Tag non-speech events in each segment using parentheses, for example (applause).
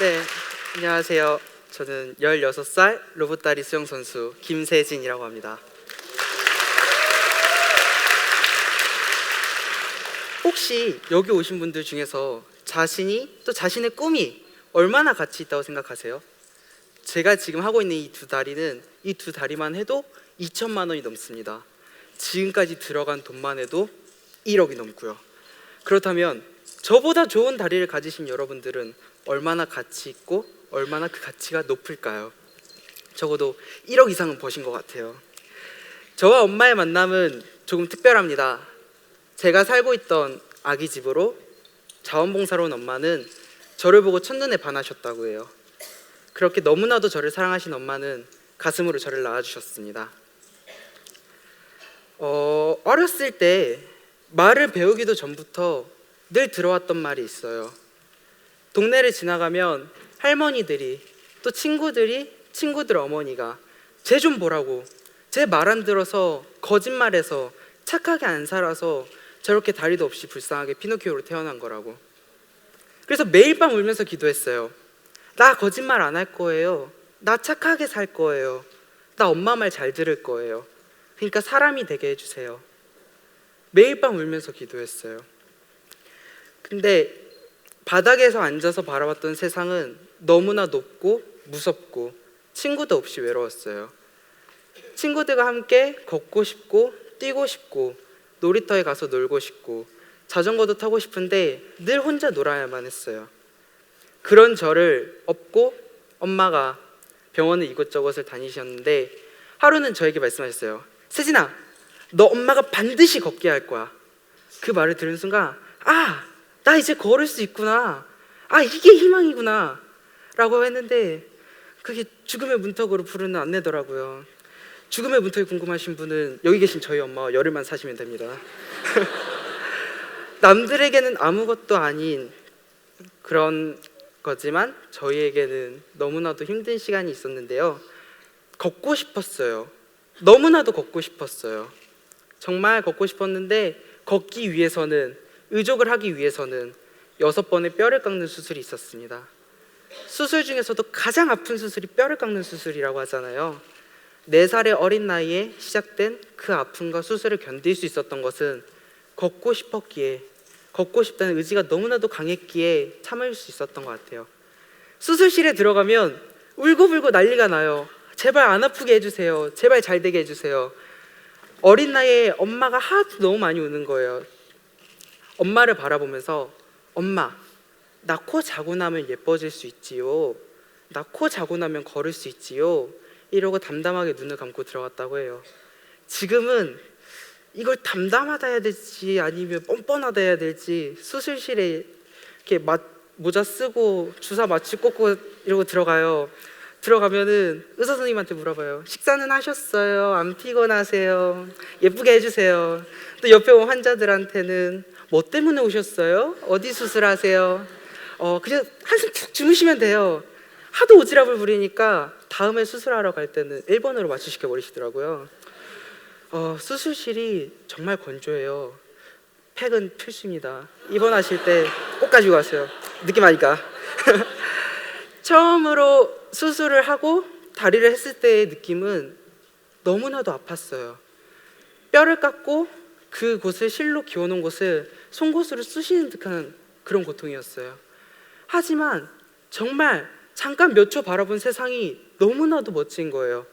네, 안녕하세요. 저는 16살 로봇다리 수영 선수 김세진이라고 합니다. 혹시 여기 오신 분들 중에서 자신이 또 자신의 꿈이 얼마나 가치 있다고 생각하세요? 제가 지금 하고 있는 이 두 다리는 이 두 다리만 해도 2천만 원이 넘습니다. 지금까지 들어간 돈만 해도 1억이 넘고요. 그렇다면 저보다 좋은 다리를 가지신 여러분들은 얼마나 가치 있고 얼마나 그 가치가 높을까요? 적어도 1억 이상은 버신 것 같아요. 저와 엄마의 만남은 조금 특별합니다. 제가 살고 있던 아기 집으로 자원봉사로 온 엄마는 저를 보고 첫눈에 반하셨다고 해요. 그렇게 너무나도 저를 사랑하신 엄마는 가슴으로 저를 낳아주셨습니다. 어, 어렸을 때 말을 배우기도 전부터 늘 들어왔던 말이 있어요. 동네를 지나가면 할머니들이 또 친구들이 친구들 어머니가 쟤 좀 보라고 제말안 들어서 거짓말해서 착하게 안 살아서 저렇게 다리도 없이 불쌍하게 피노키오로 태어난 거라고. 그래서 매일 밤 울면서 기도했어요. 나 거짓말 안 할 거예요. 나 착하게 살 거예요. 나 엄마 말 잘 들을 거예요. 그러니까 사람이 되게 해주세요. 매일 밤 울면서 기도했어요. 근데 바닥에서 앉아서 바라봤던 세상은 너무나 높고 무섭고 친구도 없이 외로웠어요. 친구들과 함께 걷고 싶고 뛰고 싶고 놀이터에 가서 놀고 싶고 자전거도 타고 싶은데 늘 혼자 놀아야만 했어요. 그런 저를 업고 엄마가 병원을 이곳저곳을 다니셨는데 하루는 저에게 말씀하셨어요. 세진아, 너 엄마가 반드시 걷게 할 거야. 그 말을 들은 순간 아, 나 이제 걸을 수 있구나. 아, 이게 희망이구나. 라고 했는데 그게 죽음의 문턱으로 부르는 안내더라고요. 죽음의 문턱이 궁금하신 분은 여기 계신 저희 엄마와 열흘만 사시면 됩니다. (laughs) 남들에게는 아무것도 아닌 그런 거지만 저희에게는 너무나도 힘든 시간이 있었는데요. 걷고 싶었어요. 너무나도 걷고 싶었어요. 정말 걷고 싶었는데 걷기 위해서는 의족을 하기 위해서는 여섯 번의 뼈를 깎는 수술이 있었습니다. 수술 중에서도 가장 아픈 수술이 뼈를 깎는 수술이라고 하잖아요. 네 살의 어린 나이에 시작된 그 아픔과 수술을 견딜 수 있었던 것은 걷고 싶었기에 걷고 싶다는 의지가 너무나도 강했기에 참을 수 있었던 것 같아요. 수술실에 들어가면 울고불고 난리가 나요. 제발 안 아프게 해주세요. 제발 잘 되게 해주세요. 어린 나이에 엄마가 하도 너무 많이 우는 거예요. 엄마를 바라보면서 엄마 나코 자고 나면 예뻐질 수 있지요. 나코 자고 나면 걸을 수 있지요. 이러고 담담하게 눈을 감고 들어갔다고 해요. 지금은 이걸 담담하다 해야 될지 아니면 뻔뻔하다 해야 될지 수술실에 이렇게 마- 모자 쓰고 주사 마취 꽂고 이러고 들어가요. 들어가면은 의사 선생님한테 물어봐요. 식사는 하셨어요? 안 피곤하세요? 예쁘게 해주세요. 또 옆에 온 환자들한테는 뭐 때문에 오셨어요? 어디 수술하세요? 어 그냥 한숨 푹 주무시면 돼요. 하도 오지랖을 부리니까 다음에 수술하러 갈 때는 1번으로 마취시켜 버리시더라고요. 어, 수술실이 정말 건조해요. 팩은 필수입니다. 입원하실 때 꼭 가지고 가세요. 느낌 아니까. (laughs) 처음으로 수술을 하고 다리를 했을 때의 느낌은 너무나도 아팠어요. 뼈를 깎고 그 곳을 실로 기워놓은 곳을 송곳으로 쑤시는 듯한 그런 고통이었어요. 하지만 정말 잠깐 몇 초 바라본 세상이 너무나도 멋진 거예요.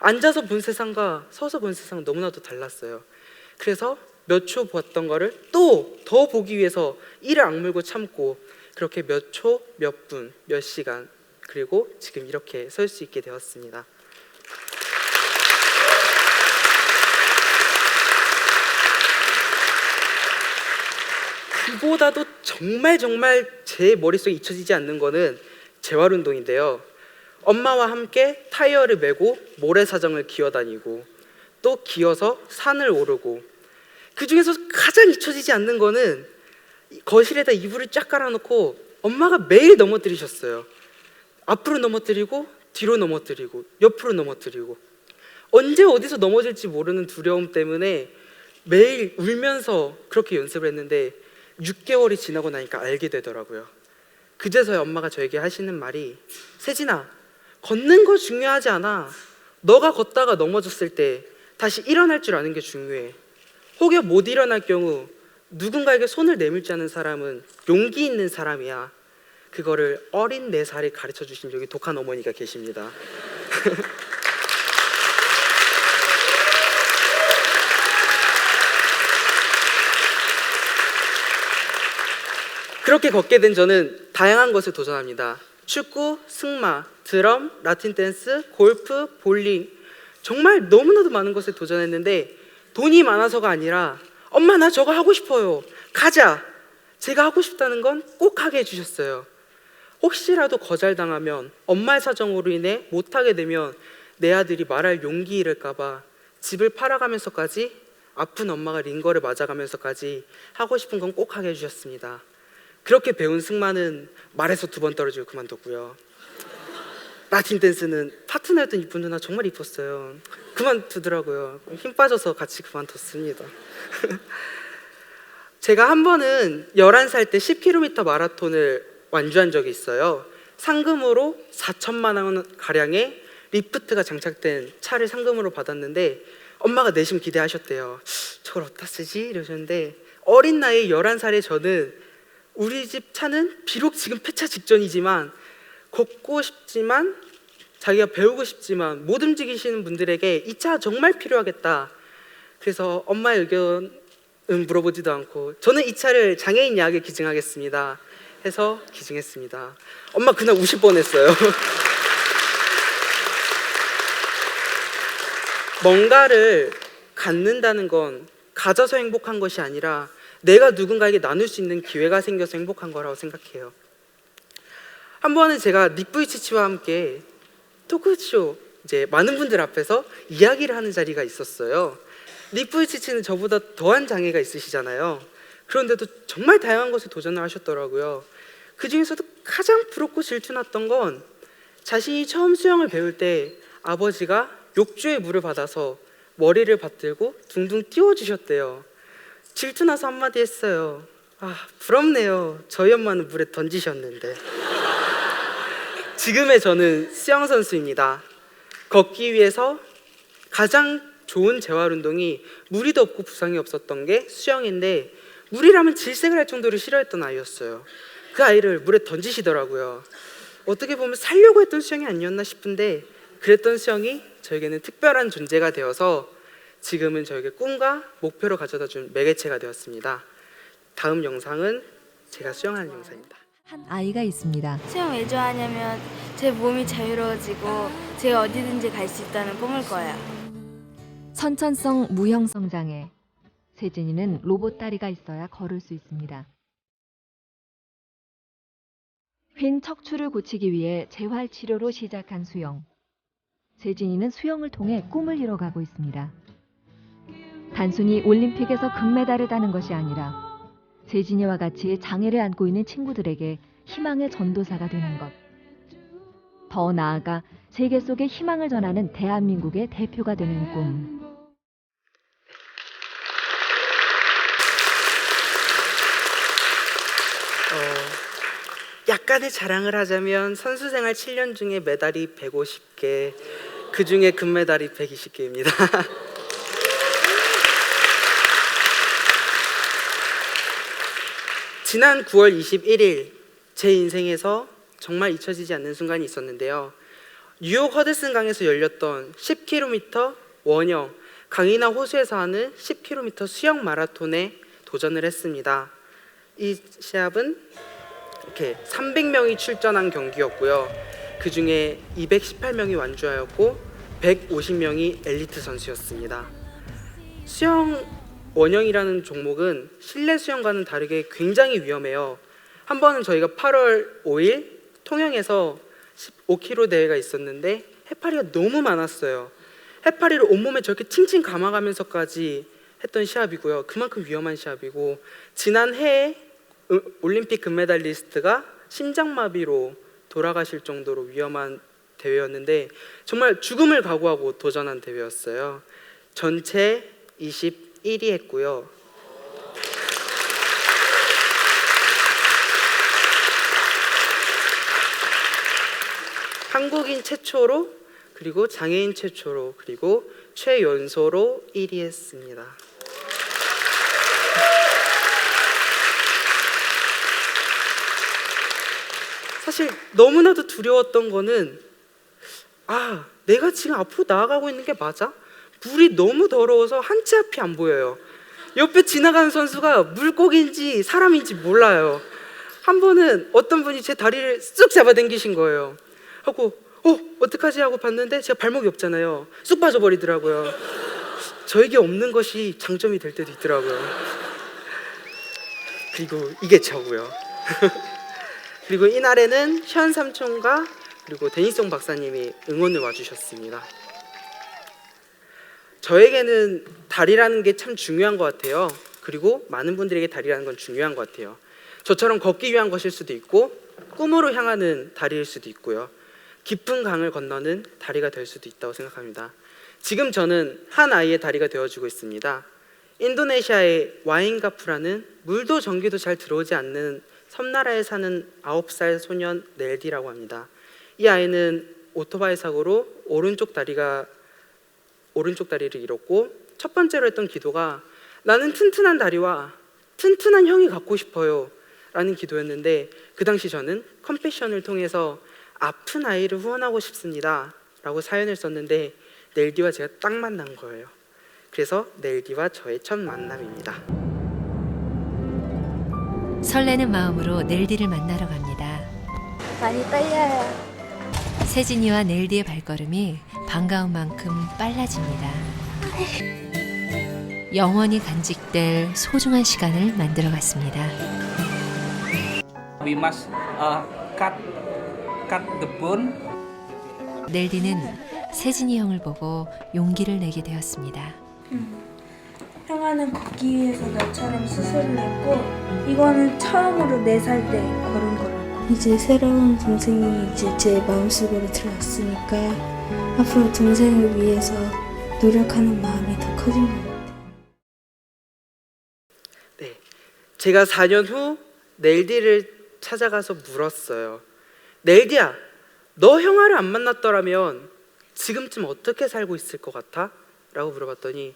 앉아서 본 세상과 서서 본 세상은 너무나도 달랐어요. 그래서 몇초 봤던 거를 또 더 보기 위해서 이를 악물고 참고 그렇게 몇 초, 몇 분, 몇 시간 그리고 지금 이렇게 설 수 있게 되었습니다. 그보다도 정말 정말 제 머릿속에 잊혀지지 않는 거는 재활 운동인데요. 엄마와 함께 타이어를 메고 모래사장을 기어다니고 또 기어서 산을 오르고 그 중에서 가장 잊혀지지 않는 거는 거실에다 이불을 쫙 깔아놓고 엄마가 매일 넘어뜨리셨어요. 앞으로 넘어뜨리고 뒤로 넘어뜨리고 옆으로 넘어뜨리고 언제 어디서 넘어질지 모르는 두려움 때문에 매일 울면서 그렇게 연습을 했는데 6개월이 지나고 나니까 알게 되더라고요. 그제서야 엄마가 저에게 하시는 말이 세진아 걷는 거 중요하지 않아. 너가 걷다가 넘어졌을 때 다시 일어날 줄 아는 게 중요해. 혹여 못 일어날 경우 누군가에게 손을 내밀지 않은 사람은 용기 있는 사람이야. 그거를 어린 네 살에 가르쳐 주신 여기 독한 어머니가 계십니다 (laughs) 그렇게 걷게 된 저는 다양한 것에 도전합니다. 축구, 승마, 드럼, 라틴 댄스, 골프, 볼링 정말 너무나도 많은 것에 도전했는데 돈이 많아서가 아니라 엄마 나 저거 하고 싶어요. 가자. 제가 하고 싶다는 건 꼭 하게 해주셨어요. 혹시라도 거절당하면 엄마의 사정으로 인해 못하게 되면 내 아들이 말할 용기 잃을까봐 집을 팔아가면서까지 아픈 엄마가 링거를 맞아가면서까지 하고 싶은 건 꼭 하게 해주셨습니다. 그렇게 배운 승마는 말에서 두 번 떨어지고 그만뒀고요. 라틴 댄스는 파트너였던 이쁜 누나 정말 이뻤어요. 그만두더라고요. 힘 빠져서 같이 그만뒀습니다. (laughs) 제가 한 번은 11살 때 10km 마라톤을 완주한 적이 있어요. 상금으로 4천만 원 가량의 리프트가 장착된 차를 상금으로 받았는데 엄마가 내심 기대하셨대요. 저걸 어디다 쓰지? 이러셨는데 어린 나이 11살의 저는 우리 집 차는 비록 지금 폐차 직전이지만 걷고 싶지만 자기가 배우고 싶지만 못 움직이시는 분들에게 이 차 정말 필요하겠다. 그래서 엄마의 의견은 물어보지도 않고 저는 이 차를 장애인 야학에 기증하겠습니다. 해서 기증했습니다. 엄마 그날 우실 뻔했어요. (laughs) 뭔가를 갖는다는 건 가져서 행복한 것이 아니라 내가 누군가에게 나눌 수 있는 기회가 생겨서 행복한 거라고 생각해요. 한 번은 제가 닉부이치치와 함께 토크쇼 이제 많은 분들 앞에서 이야기를 하는 자리가 있었어요. 닉부이치치는 저보다 더한 장애가 있으시잖아요. 그런데도 정말 다양한 것에 도전을 하셨더라고요. 그 중에서도 가장 부럽고 질투났던 건 자신이 처음 수영을 배울 때 아버지가 욕조에 물을 받아서 머리를 받들고 둥둥 띄워주셨대요. 질투나서 한마디 했어요. 아, 부럽네요. 저희 엄마는 물에 던지셨는데. 지금의 저는 수영 선수입니다. 걷기 위해서 가장 좋은 재활 운동이 무리도 없고 부상이 없었던 게 수영인데 물이라면 질색을 할 정도로 싫어했던 아이였어요. 그 아이를 물에 던지시더라고요. 어떻게 보면 살려고 했던 수영이 아니었나 싶은데 그랬던 수영이 저에게는 특별한 존재가 되어서 지금은 저에게 꿈과 목표를 가져다 준 매개체가 되었습니다. 다음 영상은 제가 수영하는 영상입니다. 한 아이가 있습니다. 수영 왜 좋아하냐면 제 몸이 자유로워지고 제가 어디든지 갈 수 있다는 꿈을 거예요. 선천성 무형성 장애. 세진이는 로봇 다리가 있어야 걸을 수 있습니다. 휜 척추를 고치기 위해 재활 치료로 시작한 수영. 세진이는 수영을 통해 꿈을 이뤄가고 있습니다. 단순히 올림픽에서 금메달을 따는 것이 아니라 세진이와 같이 장애를 안고 있는 친구들에게 희망의 전도사가 되는 것. 더 나아가 세계 속에 희망을 전하는 대한민국의 대표가 되는 꿈. 어, 약간의 자랑을 하자면 선수 생활 7년 중에 메달이 150개, 그 중에 금메달이 120개입니다. (laughs) 지난 9월 21일 제 인생에서 정말 잊혀지지 않는 순간이 있었는데요. 뉴욕 허드슨 강에서 열렸던 10km 원형 강이나 호수에서 하는 10km 수영 마라톤에 도전을 했습니다. 이 시합은 이렇게 300명이 출전한 경기였고요. 그 중에 218명이 완주하였고 150명이 엘리트 선수였습니다. 수영 원형이라는 종목은 실내 수영과는 다르게 굉장히 위험해요. 한 번은 저희가 8월 5일 통영에서 15km 대회가 있었는데 해파리가 너무 많았어요. 해파리를 온몸에 저렇게 칭칭 감아가면서까지 했던 시합이고요. 그만큼 위험한 시합이고 지난 해에 음, 올림픽 금메달리스트가 심장마비로 돌아가실 정도로 위험한 대회였는데 정말 죽음을 각오하고 도전한 대회였어요. 전체 21위 했고요. 한국인 최초로 그리고 장애인 최초로 그리고 최연소로 1위 했습니다. 사실 너무나도 두려웠던 거는 아 내가 지금 앞으로 나아가고 있는 게 맞아? 물이 너무 더러워서 한 치 앞이 안 보여요. 옆에 지나가는 선수가 물고기인지 사람인지 몰라요. 한 번은 어떤 분이 제 다리를 쑥 잡아당기신 거예요. 하고 어 어떡하지 하고 봤는데 제가 발목이 없잖아요. 쑥 빠져버리더라고요. 저에게 없는 것이 장점이 될 때도 있더라고요. 그리고 이게 저고요. (laughs) 그리고 이날에는 현 삼촌과 그리고 데니송 박사님이 응원을 와주셨습니다. 저에게는 다리라는 게 참 중요한 것 같아요. 그리고 많은 분들에게 다리라는 건 중요한 것 같아요. 저처럼 걷기 위한 것일 수도 있고 꿈으로 향하는 다리일 수도 있고요. 깊은 강을 건너는 다리가 될 수도 있다고 생각합니다. 지금 저는 한 아이의 다리가 되어주고 있습니다. 인도네시아의 와인가프라는 물도 전기도 잘 들어오지 않는 섬나라에 사는 9살 소년 넬디라고 합니다. 이 아이는 오토바이 사고로 오른쪽 다리가 오른쪽 다리를 잃었고 첫 번째로 했던 기도가 나는 튼튼한 다리와 튼튼한 형이 갖고 싶어요 라는 기도였는데 그 당시 저는 컴패션을 통해서 아픈 아이를 후원하고 싶습니다 라고 사연을 썼는데 넬디와 제가 딱 만난 거예요 그래서 넬디와 저의 첫 만남입니다 설레는 마음으로 넬디를 만나러 갑니다. 많이 떨려요. 세진이와 넬디의 발걸음이 반가운 만큼 빨라집니다. 영원히 간직될 소중한 시간을 만들어 갔습니다. we must uh, cut cut the bone 넬디는 세진이 형을 보고 용기를 내게 되었습니다. 형아는 걷기 위해서 너처럼 수술을 했고 이거는 처음으로 네 살 때 걸은 거라고 이제 새로운 동생이 이제 제 마음속으로 들어왔으니까 앞으로 동생을 위해서 노력하는 마음이 더 커진 것 같아요 네, 제가 4년 후 넬디를 찾아가서 물었어요. 넬디야, 너 형아를 안 만났더라면 지금쯤 어떻게 살고 있을 것 같아? 라고 물어봤더니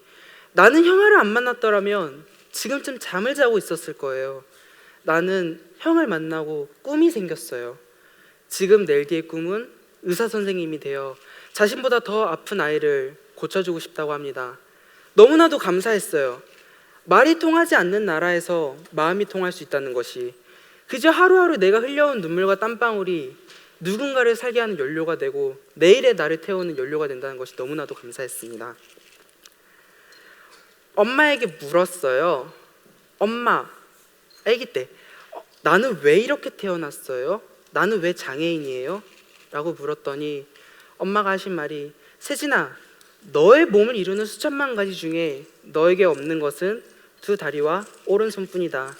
나는 형아를 안 만났더라면 지금쯤 잠을 자고 있었을 거예요. 나는 형을 만나고 꿈이 생겼어요. 지금 넬디의 꿈은 의사 선생님이 되어 자신보다 더 아픈 아이를 고쳐주고 싶다고 합니다. 너무나도 감사했어요. 말이 통하지 않는 나라에서 마음이 통할 수 있다는 것이 그저 하루하루 내가 흘려온 눈물과 땀방울이 누군가를 살게 하는 연료가 되고 내일의 나를 태우는 연료가 된다는 것이 너무나도 감사했습니다. 엄마에게 물었어요. 엄마, 아기 때 어, 나는 왜 이렇게 태어났어요? 나는 왜 장애인이에요? 라고 물었더니 엄마가 하신 말이 세진아, 너의 몸을 이루는 수천만 가지 중에 너에게 없는 것은 두 다리와 오른손뿐이다.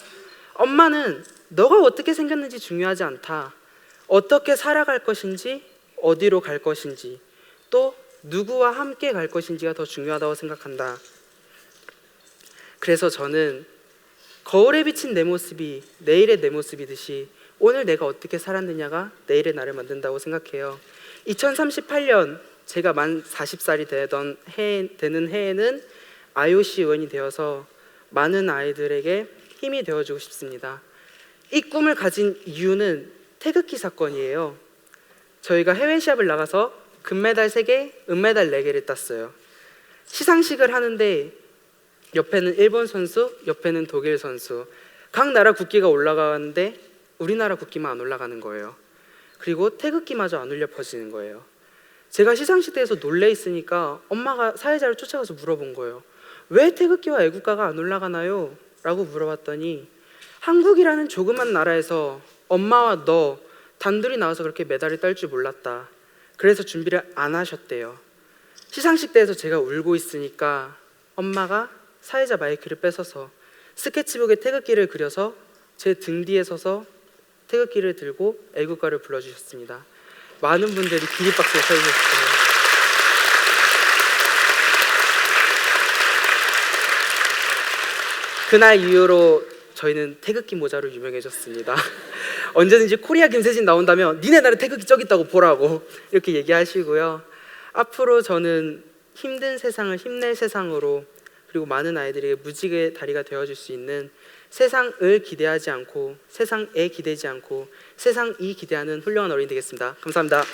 엄마는 너가 어떻게 생겼는지 중요하지 않다. 어떻게 살아갈 것인지, 어디로 갈 것인지, 또 누구와 함께 갈 것인지가 더 중요하다고 생각한다. 그래서 저는 거울에 비친 내 모습이 내일의 내 모습이듯이 오늘 내가 어떻게 살았느냐가 내일의 나를 만든다고 생각해요. 2038년 제가 만 40살이 되던 해 되는 해에는 IOC 의원이 되어서 많은 아이들에게 힘이 되어주고 싶습니다. 이 꿈을 가진 이유는 태극기 사건이에요. 저희가 해외 시합을 나가서 금메달 3개, 은메달 4개를 땄어요. 시상식을 하는데 옆에는 일본 선수, 옆에는 독일 선수. 각 나라 국기가 올라가는데 우리나라 국기만 안 올라가는 거예요. 그리고 태극기마저 안 울려 퍼지는 거예요. 제가 시상식 때에서 놀래 있으니까 엄마가 사회자를 쫓아가서 물어본 거예요. 왜 태극기와 애국가가 안 올라가나요? 라고 물어봤더니 한국이라는 조그만 나라에서 엄마와 너 단둘이 나와서 그렇게 메달을 딸 줄 몰랐다. 그래서 준비를 안 하셨대요. 시상식 때에서 제가 울고 있으니까 엄마가 사회자 마이크를 뺏어서 스케치북에 태극기를 그려서 제 등 뒤에 서서 태극기를 들고 애국가를 불러주셨습니다. 많은 분들이 기립박수를 쳐주셨어요. 그날 이후로 저희는 태극기 모자로 유명해졌습니다. (laughs) 언제든지 코리아 김세진 나온다면 니네 나라 태극기 저기 있다고 보라고 이렇게 얘기하시고요. 앞으로 저는 힘든 세상을 힘낼 세상으로 그리고 많은 아이들에게 무지개 다리가 되어줄 수 있는 세상을 기대하지 않고 세상에 기대지 않고 세상이 기대하는 훌륭한 어린이 되겠습니다. 감사합니다.